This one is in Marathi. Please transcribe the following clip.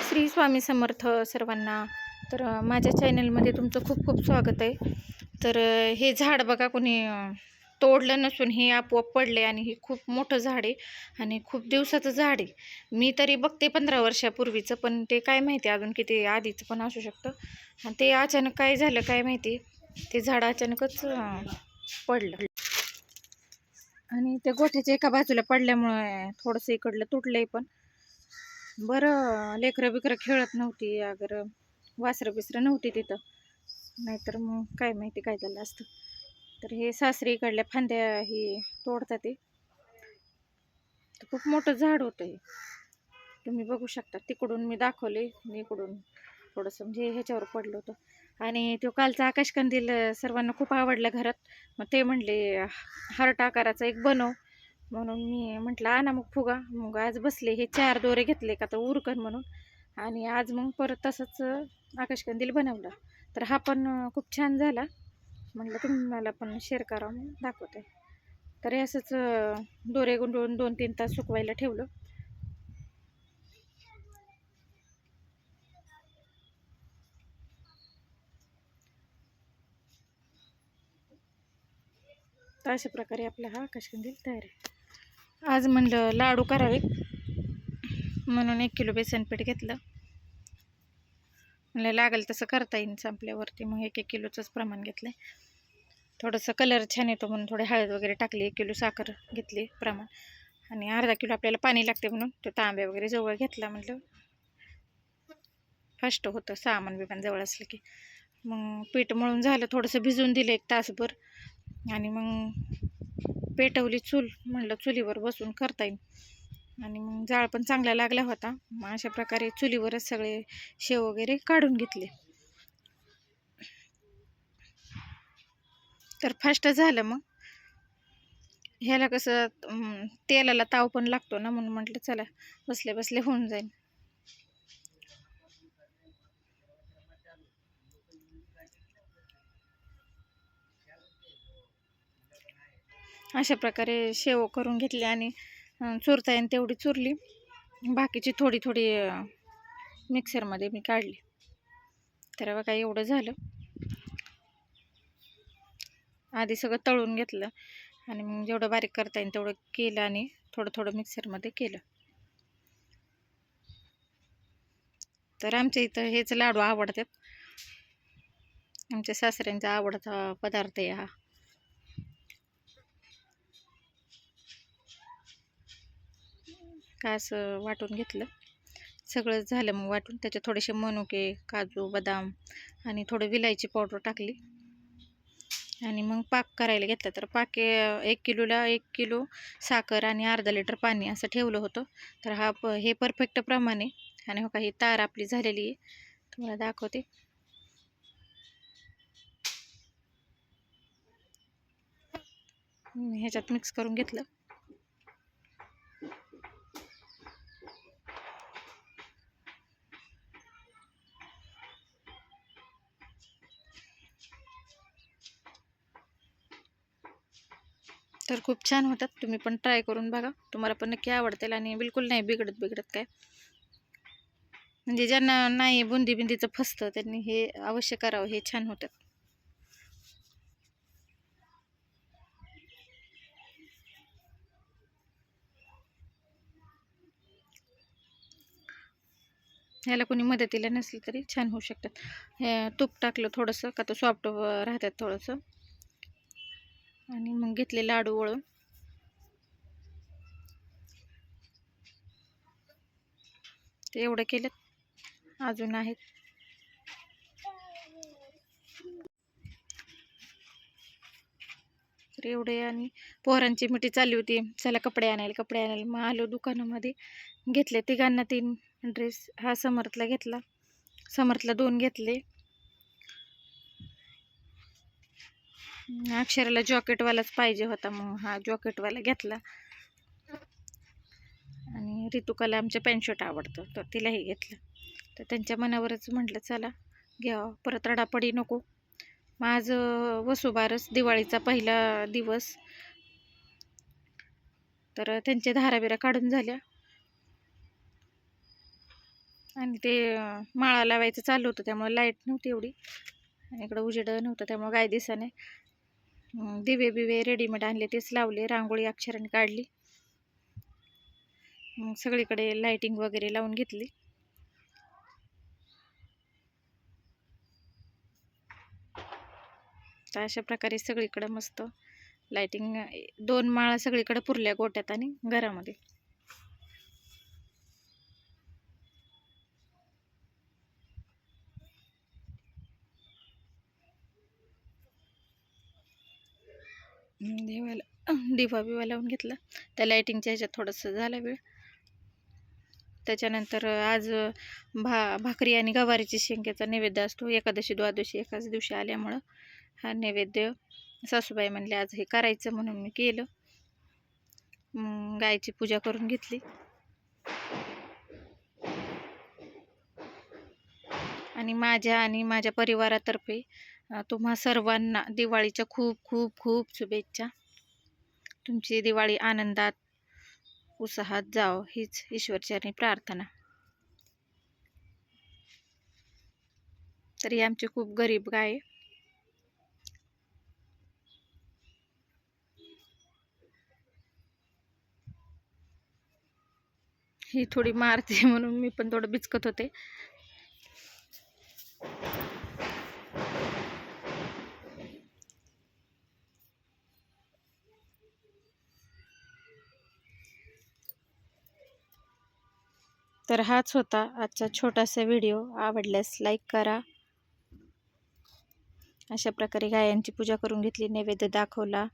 श्री स्वामी समर्थ सर्वांना. तर माझ्या चॅनलमध्ये तुमचं खूप खूप स्वागत आहे. तर हे झाड बघा कोणी तोडलं नसून हे आपोआप पडले आणि हे खूप मोठं झाड आहे आणि खूप दिवसाचं झाड आहे. मी तरी बघते पंधरा वर्षापूर्वीचं पण ते काय माहिती अजून किती आधीचं पण असू शकतं. आणि ते अचानक काय झालं काय माहिती ते झाड अचानकच पडलं. आणि त्या गोठ्याच्या एका बाजूला पडल्यामुळे थोडंसं इकडलं तुटलं पण. बरं लेकरं बिकरं खेळत नव्हती अगर वासरं बिसरं नव्हती तिथं. नाहीतर मग काय माहिती काय झालं असतं. तर हे सासरी इकडल्या फांद्या ही तोडतात ते खूप मोठं झाड होतं हे. तुम्ही बघू शकता तिकडून मी दाखवले इकडून थोडंसं म्हणजे ह्याच्यावर पडलं होतं. आणि तो कालचा आकाशकंदील सर्वांना खूप आवडला घरात. मग ते म्हणले हार्ट आकाराचा एक बनव. म्हणून मी म्हटलं आणा मग फुगा. मग आज बसले हे चार दोरे घेतले का तर उरकन म्हणून. आणि आज मग परत तसंच आकाशकंदील बनवला. तर हा पण खूप छान झाला. म्हटलं तुम्हाला पण शेअर करा म्हणून दाखवते. तर हे असंच दोरे गुंडळून दोन तीन तास सुकवायला ठेवलं. तर अशा प्रकारे आपला हा आकाशकंदील तयार आहे. आज म्हणलं लाडू करावे. म्हणून एक किलो बेसन पीठ घेतलं. म्हणलं लागेल तसं करता येईल संपल्यावरती. मग एक एक किलोचंच प्रमाण घेतलं थोडंसं कलर छान येतो म्हणून थोडी हळद वगैरे टाकली. एक किलो साखर घेतली प्रमाण. आणि अर्धा किलो आपल्याला पाणी लागते म्हणून तो तांब्या वगैरे जवळ घेतला म्हटलं फास्ट होतं. सामान बिमान जवळ असलं की. मग पीठ मळून झालं. थोडंसं भिजवून दिलं एक तासभर. आणि मग पेटवली चूल म्हणलं चुलीवर बसून करता येईल. आणि मग जाळ पण चांगला लागला होता. मग अशा प्रकारे चुलीवरच सगळे शेव वगैरे काढून घेतले. तर फास्ट झालं मग. ह्याला कसं तेलाला ताव पण लागतो ना म्हणून म्हटलं चला बसले बसले होऊन जाईल. अशा प्रकारे शेव करून घेतली आणि चुरता येईन तेवढी चुरली. बाकीची थोडी थोडी मिक्सरमध्ये मी काढली. तर बघा एवढं झालं. आधी सगळं तळून घेतलं आणि मग जेवढं बारीक करता येईल तेवढं केलं आणि थोडं थोडं मिक्सरमध्ये केलं. तर आमच्या इथं हेच लाडू आवडतात. आमच्या सासऱ्यांचा आवडता पदार्थ आहे हा. असं वाटून घेतलं. सगळं झालं मग वाटून. त्याच्यात थोडेसे मनुके काजू बदाम आणि थोडं विलायची पावडर टाकली. आणि मग पाक करायला घेतला. तर पाक एक किलोला एक किलो साखर आणि अर्धा लिटर पाणी असं ठेवलं होतं. तर हा प हे परफेक्ट प्रमाण. आहे आणि हो काही तार आपली झालेली आहे. तुम्हाला दाखवते. ह्याच्यात मिक्स करून घेतलं. तर खूप छान होतात. तुम्ही पण ट्राय करून बघा. तुम्हाला पण नक्की आवडतील आणि बिलकुल नाही बिघडत बिघडत काय. म्हणजे ज्यांना नाही बुंदी बिंदीचं फसतं त्यांनी हे अवश्य करावं. हे छान होतात. ह्याला कोणी मदतीला नसली तरी छान होऊ शकतात. हे तूप टाकलं थोडंसं का तो सॉफ्ट राहतात थोडंसं. आणि मग घेतले लाडू वळून ते एवढं केलं. अजून आहेत. तर एवढे आणि पोरांची मिठी चालली होती. चला कपडे आणायला कपडे आणायला. मग आलो दुकानामध्ये. घेतले तिघांना तीन ड्रेस हा समर्थला घेतला. समर्थला दोन घेतले. अक्षराला जॉकेटवालाच पाहिजे होता मग हा जॉकेटवाला घेतला. आणि ऋतुकाला आमच्या पॅन्ट शर्ट आवडतं तर तिलाही घेतलं. तर त्यांच्या मनावरच म्हटलं चला घ्या परत रडापडी नको. मग आज वसुबारस दिवाळीचा पहिला दिवस. तर त्यांच्या धाराबिरा काढून झाल्या. आणि ते माळा लावायचं चालू होतं त्यामुळे लाइट नव्हती एवढी. आणि इकडं उजेड नव्हतं त्यामुळे काय दिसाने दिवे बिवे रेडीमेड आणले तेच लावले रांगोळी अक्षराने काढली. मग सगळीकडे लाईटिंग वगैरे लावून घेतली. तर अशा प्रकारे सगळीकडं मस्त लाईटिंग दोन माळा सगळीकडे पुरल्या गोट्यात आणि घरामध्ये. दिवाला. दिवा बिवा लावून घेतला. त्या लाईटिंगच्या ह्याच्यात थोडंसं झाला वेळ. त्याच्यानंतर आज भा भाकरी आणि गवारीची शेंग्याचा नैवेद्य असतो. एकादशी द्वादशी एकाच दिवशी आल्यामुळं हा नैवेद्य सासूबाई म्हणले आज हे करायचं म्हणून मी केलं. गायची पूजा करून घेतली. आणि माझ्या आणि माझ्या परिवारातर्फे तुम्हा सर्वांना दिवाळीच्या खूप खूप खूप शुभेच्छा. तुमची दिवाळी आनंदात उत्साहात जाव हीच ईश्वरचरणी प्रार्थना. तरी आमची खूप गरीब गाय. ही थोडी मारते म्हणून मी पण थोडं बिचकत होते. तर हाच होता आजचा छोटासा व्हिडिओ. आवडल्यास लाईक करा. अशा प्रकारे गायांची पूजा करून घेतली नैवेद्य दाखवला.